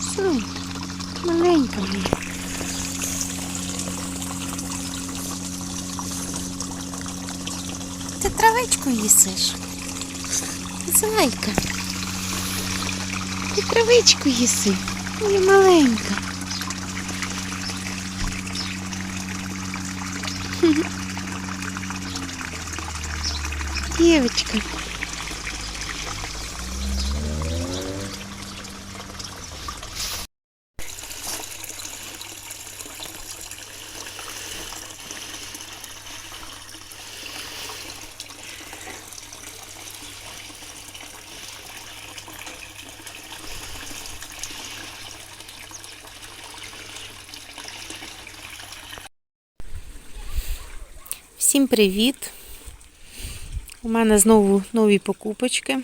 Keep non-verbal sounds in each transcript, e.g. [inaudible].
Все. Ти травичку їсиш. Зайка. Ти травичку їси. Моя маленька. Дівчинка. Всім привіт! У мене знову нові покупочки.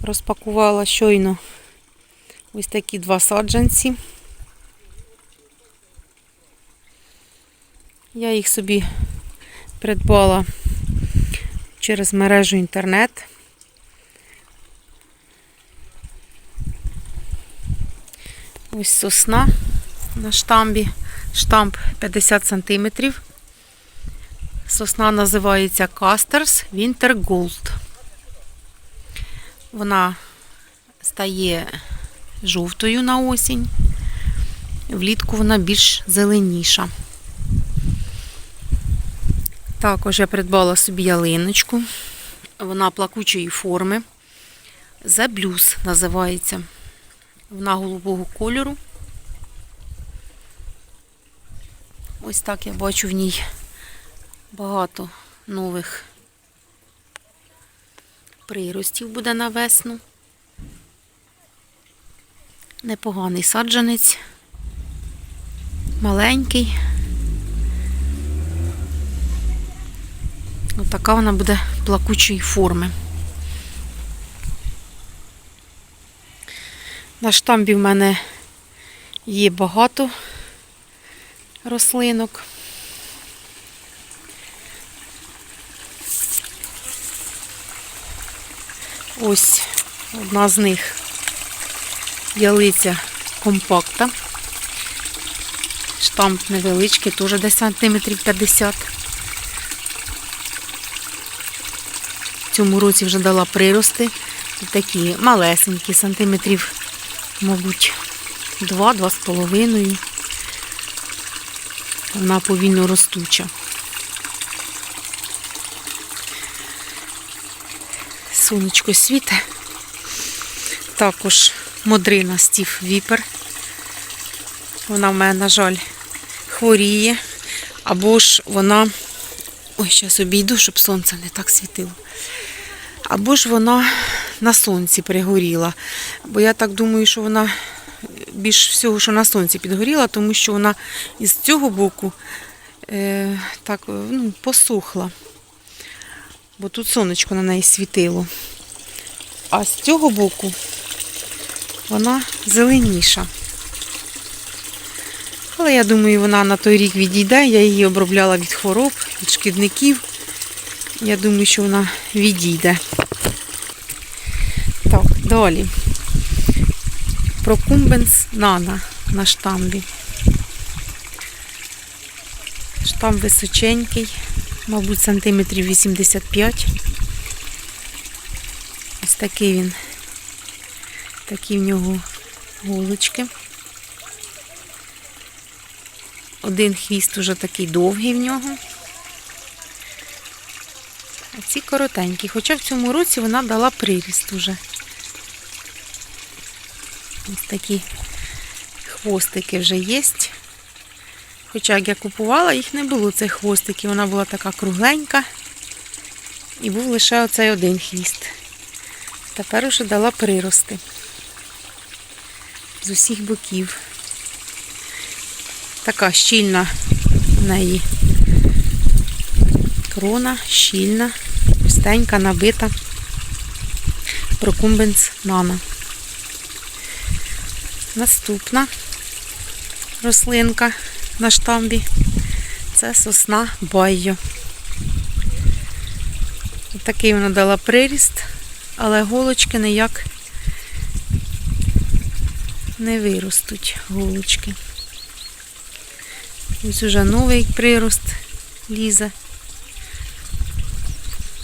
Розпакувала щойно ось такі два саджанці. Я їх собі придбала через мережу інтернет. Ось сосна на штамбі. Штамп 50 см. Сосна називається Casters Winter Gold. Вона стає жовтою на осінь. Влітку вона більш зеленіша. Також я придбала собі ялиночку. Вона плакучої форми. Blues називається. Вона голубого кольору. Ось так я бачу в ній багато нових приростів буде на весну. Непоганий саджанець, маленький. Отака вона буде плакучої форми. На штамбі в мене є багато рослинок. Ось одна з них ялиця компакта. Штамп невеличкий, теж десь сантиметрів 50. В цьому році вже дала прирости. Такі малесенькі, сантиметрів, мабуть, 2-2,5. Вона повільно ростуча. Сонечко світе. Також модрина Стів Віпер. Вона в мене, на жаль, хворіє. Або ж вона. Ой, зараз обійду, щоб сонце не так світило. Або ж вона на сонці пригоріла. Бо я так думаю, що вона більш всього, що на сонці підгоріла, тому що вона із цього боку е, так ну, посохла. Бо тут сонечко на неї світило. А з цього боку вона зеленіша. Але я думаю, вона на той рік відійде. Я її обробляла від хвороб, від шкідників. Я думаю, що вона відійде. Так, далі. Прокумбенс Нана на штамбі. Штамп височенький, мабуть, сантиметрів 85. Ось такий він. Такі в нього голочки. Один хвіст уже такий довгий в нього. А ці коротенькі. Хоча в цьому році вона дала приріст уже. Ось такі хвостики вже є. Хоча як я купувала, їх не було цих хвостиків. Вона була така кругленька. І був лише оцей один хвіст. Тепер уже дала прирости з усіх боків. Така щільна в неї крона, щільна, густенька, набита. Прокумбенс нано. Наступна рослинка на штамбі це сосна байо. Такий вона дала приріст, але голочки ніяк не виростуть голочки. Ось уже новий прирост лізе.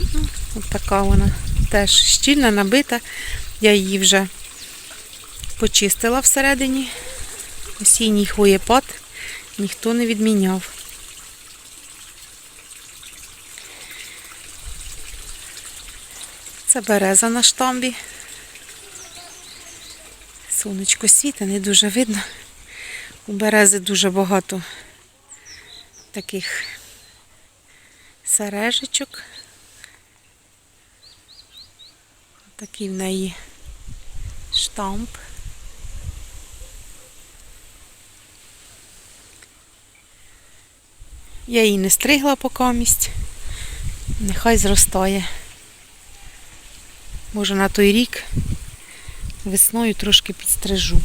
Ну, От така вона теж щільна, набита. Я її вже почистила всередині. Осінній хвоєпад ніхто не відміняв. Це береза на штамбі. Сонечко світа, не дуже видно. У берези дуже багато таких сережечок. Такий в неї штамп. Я її не стригла покамість. Нехай зростає. Може на той рік весною трошки підстрижу.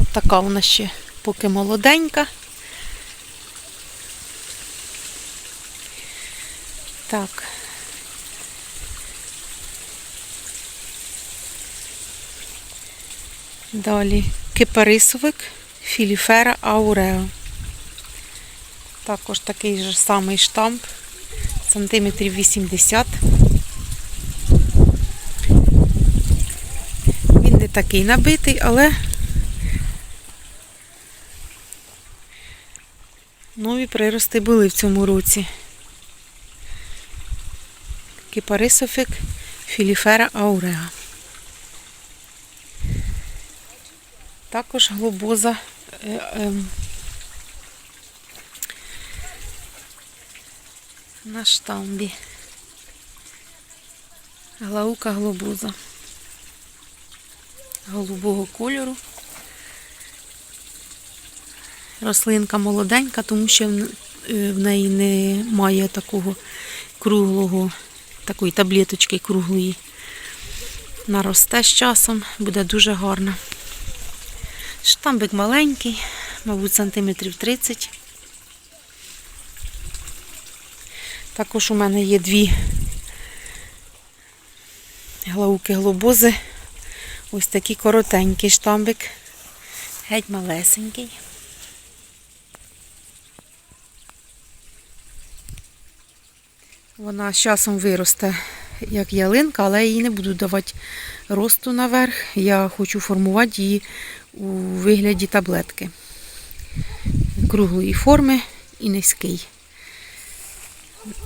От така вона ще поки молоденька. Так. Далі кипарисовик Філіфера Аурео. Також такий же самий штамп, сантиметрів 80. Він не такий набитий, але нові прирости були в цьому році. Кипарисофік Філіфера Ауреа. Також глобоза е, ем, на штамбі. Глаука глобуза. Голубого кольору. Рослинка молоденька, тому що в е, неї немає такого круглого, такої таблеточки круглої. Наросте з часом, буде дуже гарна. Штамбик маленький, мабуть, сантиметрів 30. Також у мене є дві глауки глобози. Ось такий коротенький штамбик, геть малесенький. Вона з часом виросте як ялинка, але я їй не буду давати росту наверх. Я хочу формувати її у вигляді таблетки. Круглої форми і низький.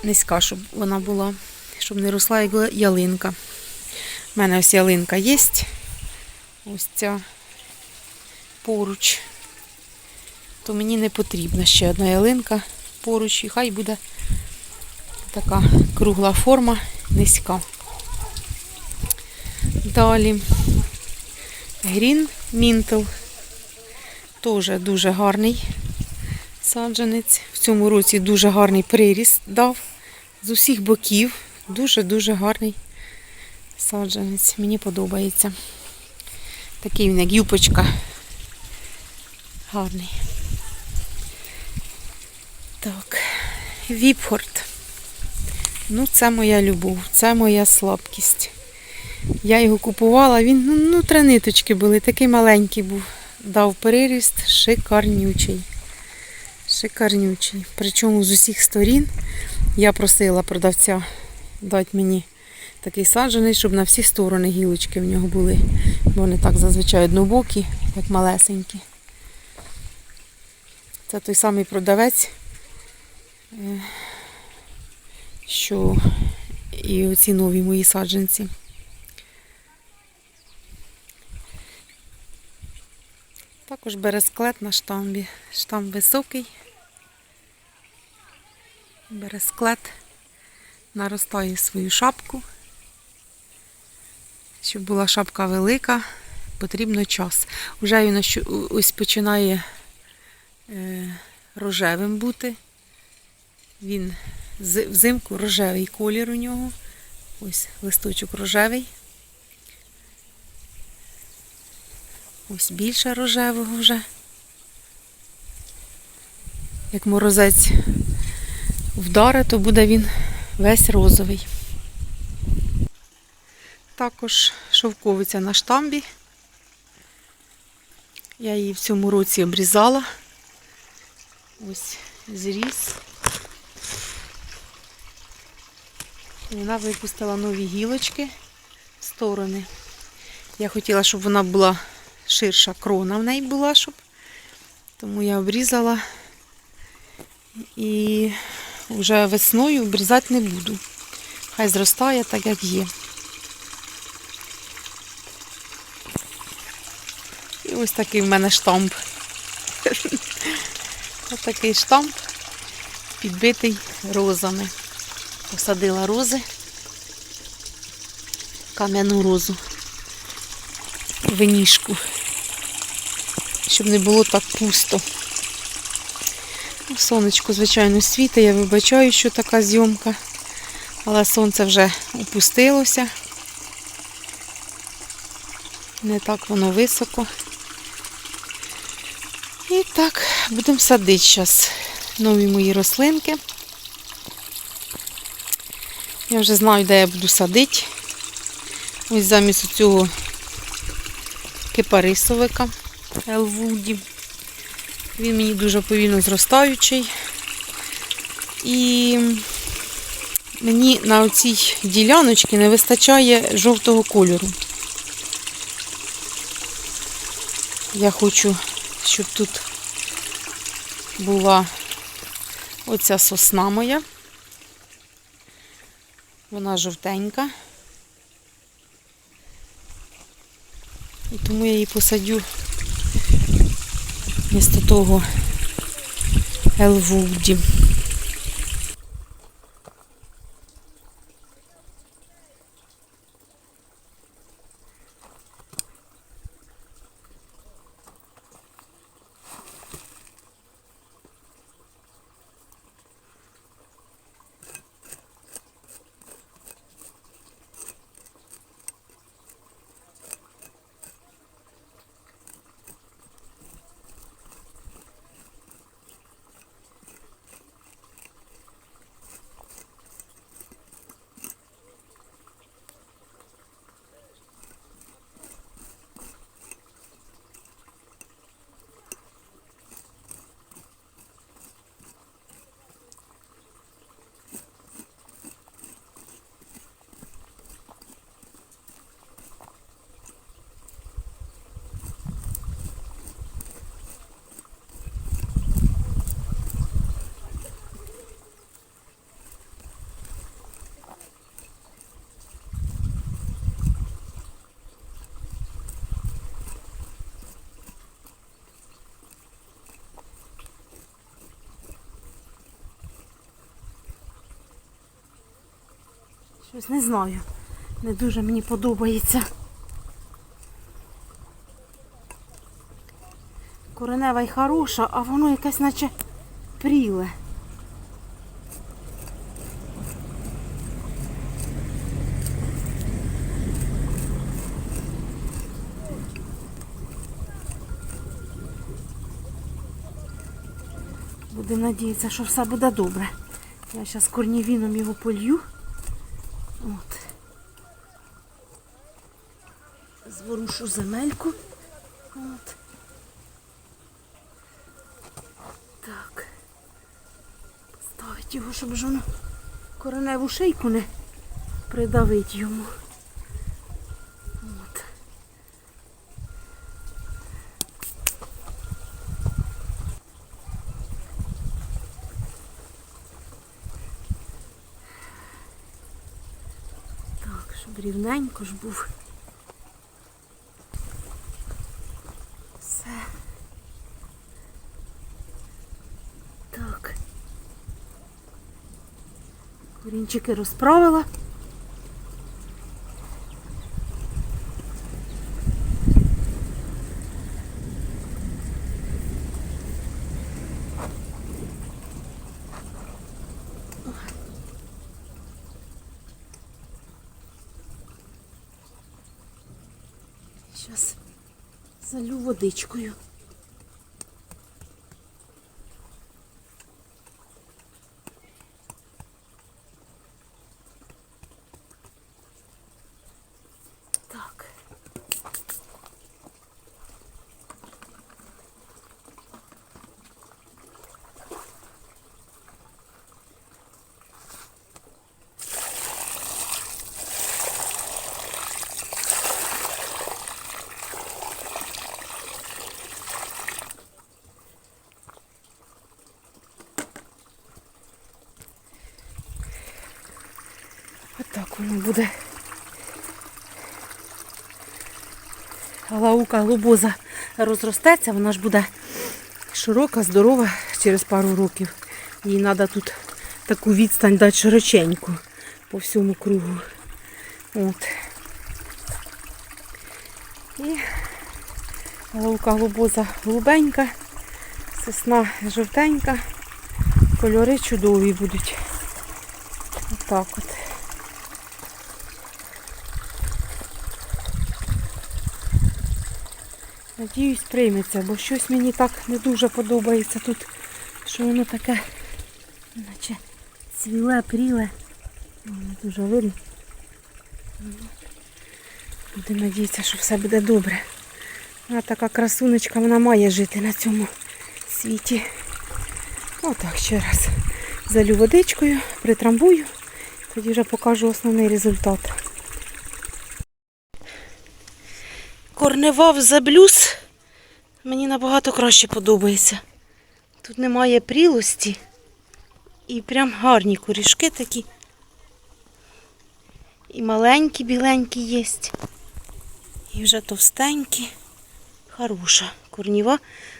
Низька, щоб вона була, щоб не росла як ялинка. У мене ось ялинка є. Ось ця поруч. То мені не потрібна ще одна ялинка поруч. І хай буде така кругла форма, низька. Далі Грін Мінтл. Теж дуже гарний саджанець. В цьому році дуже гарний приріст дав. З усіх боків. Дуже-дуже гарний саджанець. Мені подобається. Такий він, як юпочка. Гарний. Так, Віпхорд. Ну, це моя любов, це моя слабкість. Я його купувала, він, ну, ну три ниточки були, такий маленький був. Дав переріст, шикарнючий. Шикарнючий. Причому з усіх сторін я просила продавця дати мені такий саджаний, щоб на всі сторони гілочки в нього були. Бо вони так зазвичай однобокі, як малесенькі. Це той самий продавець, е, що і оці нові мої саджанці. Також бересклет на штамбі. Штамб високий. Бересклет наростає свою шапку. Щоб була шапка велика, потрібно час. Уже він ось- ось починає е, рожевим бути. Він взимку рожевий колір у нього. Ось листочок рожевий. Ось більше рожевого вже. Як морозець вдаре, то буде він весь розовий. Також шовковиця на штамбі Я її в цьому році обрізала. Ось зріс. Вона випустила нові гілочки в сторони. Я хотіла, щоб вона була ширша крона в неї була, щоб. Тому я обрізала і вже весною обрізати не буду. Хай зростає так, як є. І ось такий в мене штамп. [laughs] Ось такий штамп, підбитий розами. Посадила рози, кам'яну розу, виніжку, щоб не було так пусто. Сонечко, звичайно, світить, я вибачаю, що така зйомка, але сонце вже опустилося. Не так воно високо. І так, будемо садити зараз нові мої рослинки. Я вже знаю, де я буду садити. Ось замість цього кипарисовика Елвуді. Він мені дуже повільно зростаючий. І мені на оцій діляночці не вистачає жовтого кольору. Я хочу, щоб тут була оця сосна моя. Вона жовтенька. І тому я її посадю вмісто того Елвуді. Щось не знаю. Не дуже мені подобається. Коренева й хороша, а воно якесь наче пріле. Будемо надіятися, що все буде добре. Я зараз корнівіном його полью. От. Зворушу земельку. От. Так. Ставить його, щоб ж кореневу шийку не придавить йому. От. Так, щоб рівненько ж був. Все. Так. Корінчики розправила. Зараз залю водичкою. Так. Воно буде. Лаука глобоза розростеться, вона ж буде широка, здорова через пару років. Їй треба тут таку відстань дати широченьку по всьому кругу. От. І лаука глобоза голубенька, сосна жовтенька, кольори чудові будуть. Отак от. Надіюсь, прийметься, бо щось мені так не дуже подобається тут, що воно таке, наче цвіле, пріле. Не дуже видно. Будемо надіятися, що все буде добре. Вона така красунечка, вона має жити на цьому світі. Отак ще раз. Залю водичкою, притрамбую, тоді вже покажу основний результат. Корневав заблюз мені набагато краще подобається. Тут немає прілості і прям гарні корішки такі. І маленькі, біленькі є. І вже товстенькі. Хороша корніва.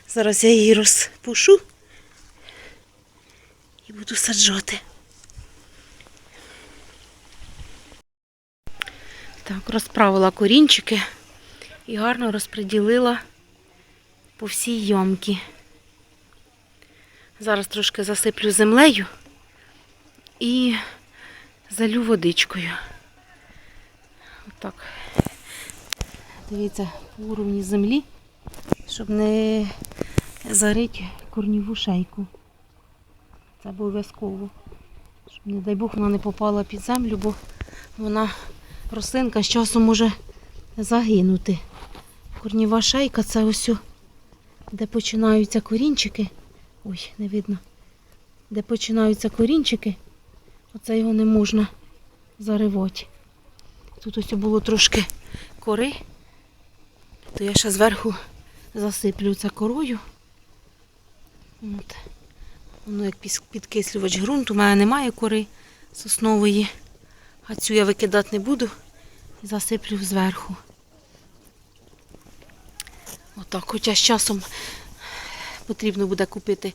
Зараз я її розпушу і буду саджати. Так, розправила корінчики і гарно розподілила по всій ямці. Зараз трошки засиплю землею і залю водичкою. Отак. Дивіться, по уровні землі, щоб не зарити корніву шейку. Це обов'язково. Щоб, не дай Бог, вона не попала під землю, бо вона рослинка з часом може загинути. Корніва шейка це ось, де починаються корінчики. Ой, не видно. Де починаються корінчики, оце його не можна заривати. Тут ось було трошки кори, то я ще зверху засиплю це корою. От. Воно як підкислювач ґрунту. У мене немає кори соснової, а цю я викидати не буду засиплю зверху. Отак, хоча з часом потрібно буде купити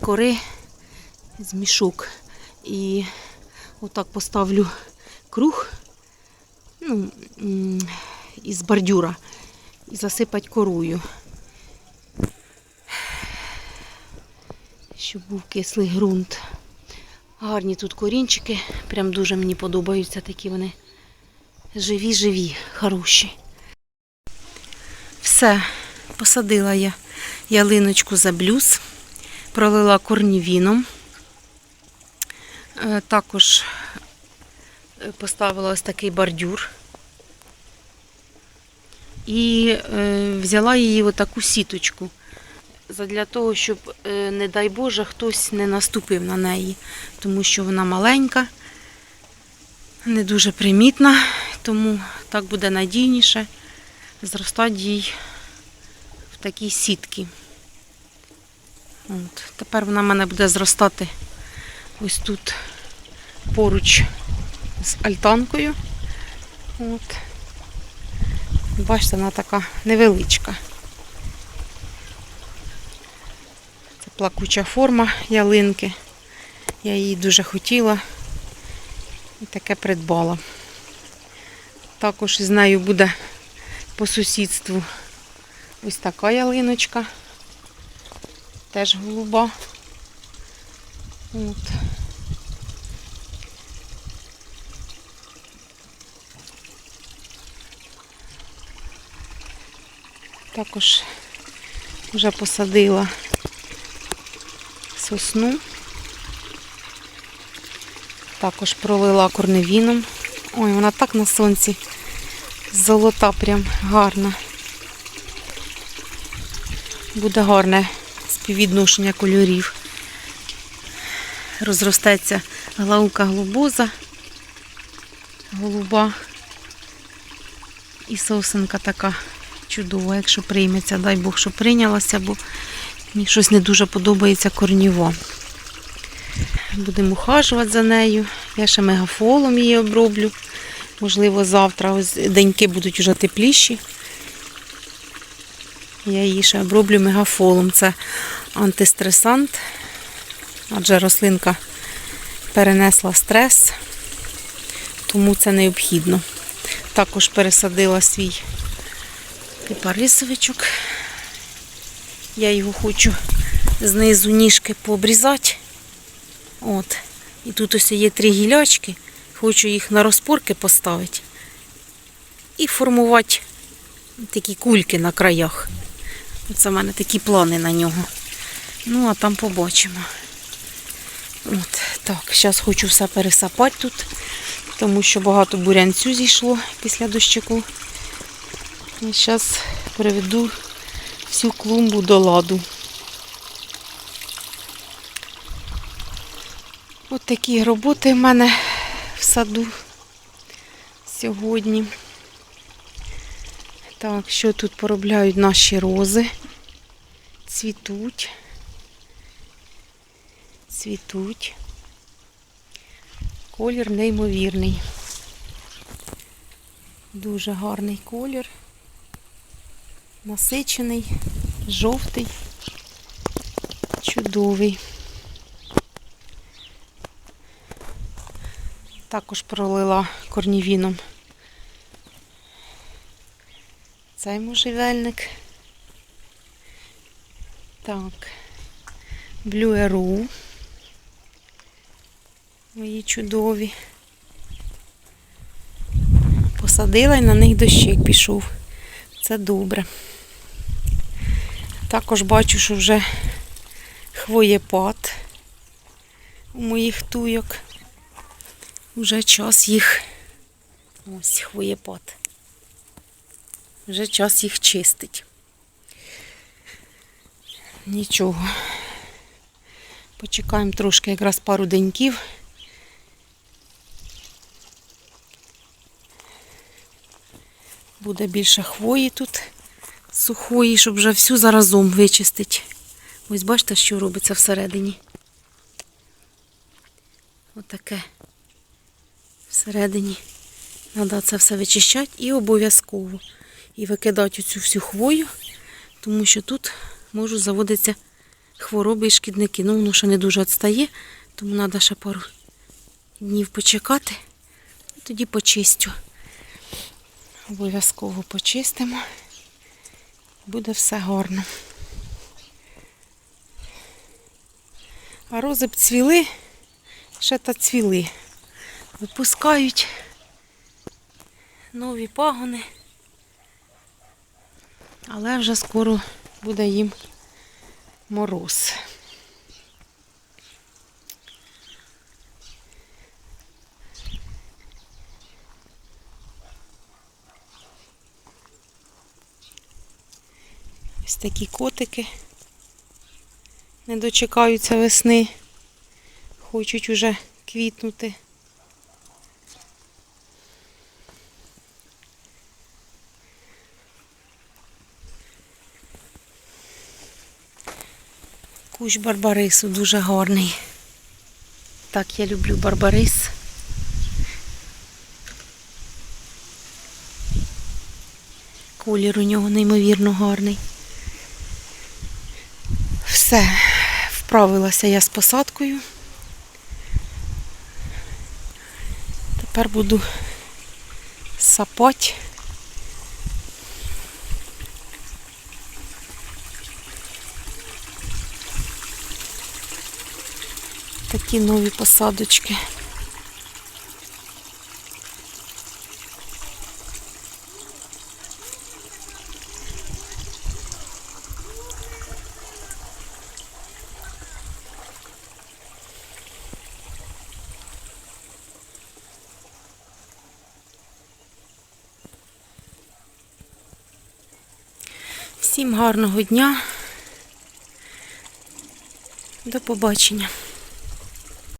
кори з мішок. І отак поставлю круг ну, із бордюра і засипати корою. Щоб був кислий ґрунт. Гарні тут корінчики, прям дуже мені подобаються такі вони живі-живі, хороші. Все, посадила я ялиночку за блюз, пролила корнівіном. Е, Також е, поставила ось такий бордюр. І е, взяла її отаку сіточку. Задля того, щоб, не дай Боже, хтось не наступив на неї, тому що вона маленька, не дуже примітна, тому так буде надійніше зростати їй в такій сітці. От. Тепер вона в мене буде зростати ось тут поруч з альтанкою. От. Бачите, вона така невеличка. Це плакуча форма ялинки. Я її дуже хотіла і таке придбала. Також з нею буде по сусідству ось така ялиночка. Теж голуба. От. Також вже посадила сосну. Також пролила корневіном. Ой, вона так на сонці. Золота прям гарна. Буде гарне співвідношення кольорів. Розростеться глаука глобоза, голуба і сосенка така чудова, якщо прийметься. Дай Бог, що прийнялася, бо мені щось не дуже подобається корніво. Будемо ухажувати за нею Я ще мегафолом її оброблю. Можливо, завтра ось деньки будуть вже тепліші. Я її ще оброблю мегафолом. Це антистресант, адже рослинка перенесла стрес, тому це необхідно. Також пересадила свій кипарисовичок. Я його хочу знизу ніжки пообрізати. От. І тут ось є три гілячки. Хочу їх на розпорки поставити і формувати такі кульки на краях. Оце в мене такі плани на нього. Ну, а там побачимо. От, так, зараз хочу все пересапати тут, тому що багато бурянцю зійшло після дощику. І зараз приведу всю клумбу до ладу. От такі роботи в мене в саду сьогодні. Так, що тут поробляють наші рози? Цвітуть. Цвітуть. Колір неймовірний. Дуже гарний колір. Насичений, жовтий, чудовий. Також пролила корнівіном цей можжевельник. Так, блюеру. Мої чудові. Посадила і на них дощик пішов. Це добре. Також бачу, що вже хвоєпад у моїх туйок. Вже час їх. Ось хвоєпад. Вже час їх чистить. Нічого. Почекаємо трошки якраз пару деньків. Буде більше хвої тут сухої, щоб вже всю заразом вичистити. Ось бачите, що робиться всередині. Отаке. Всередині. Треба це все вичищати і обов'язково. І викидати цю всю хвою, тому що тут можуть заводитися хвороби і шкідники. Ну, воно ще не дуже відстає, тому треба ще пару днів почекати. І тоді почистю. Обов'язково почистимо. Буде все гарно. А рози б цвіли, ще та цвіли. Випускають нові пагони. Але вже скоро буде їм мороз. Ось такі котики не дочекаються весни, хочуть уже квітнути. Кущ барбарису дуже гарний. Так, я люблю барбарис. Колір у нього неймовірно гарний. Все, вправилася я з посадкою. Тепер буду сапати. Такі нові посадочки. Всім гарного дня. До побачення.